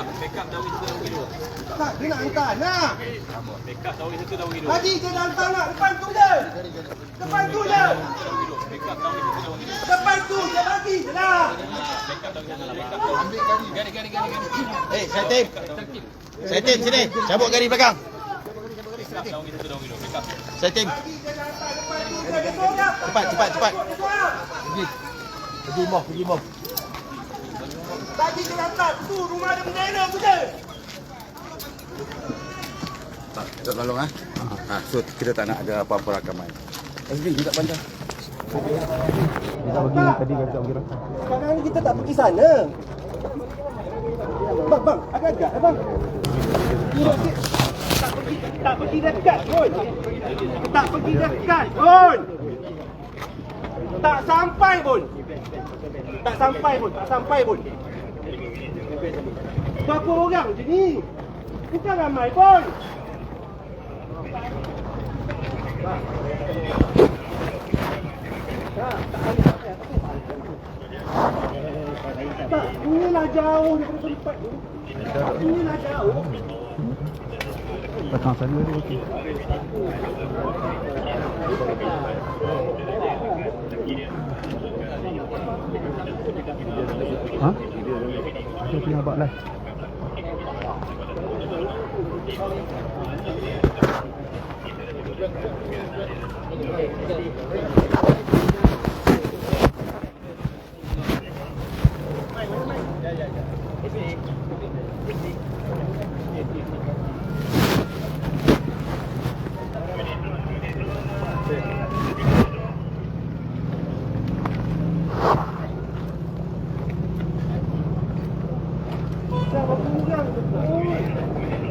Backup dah wis dah begitu. Tak, dia nak hantar nak. Backup dah wis dah begitu. Haji je dah hantar nak. Depan tu je. Depan tu je. Backup. Depan tu je bagi je lah. Gari gari gari gari. Eh, saya tim. Saya tim sini. Cabut garis belakang. Je depan tu je. Dia sorang. Cepat, cepat, cepat. Pergi. Pergi moh, pergi moh. Je dah hantar. Tu rumah dia bendera tu je. Tak, kita tolong ah. Ha, so kita tak nak ada apa-apa rakaman. Azmi, kita pandang. Kita bagi tadi kan tak bagi Sekarang ni kita tak pergi sana. Bang, bang, agak-agak eh, bang. Tak pergi, tak pergi dekat pun. Tak pergi dekat pun. Tak sampai pun. Tak sampai pun, tak sampai pun. Berapa orang je ni? Bukan ramai pun. Tak, inilah jauh daripada tempat ni. Inilah jauh. Belakang sana dia okey. Ha? Aku tengah buat live. Dah berapa 야, 너무 무리하겠다.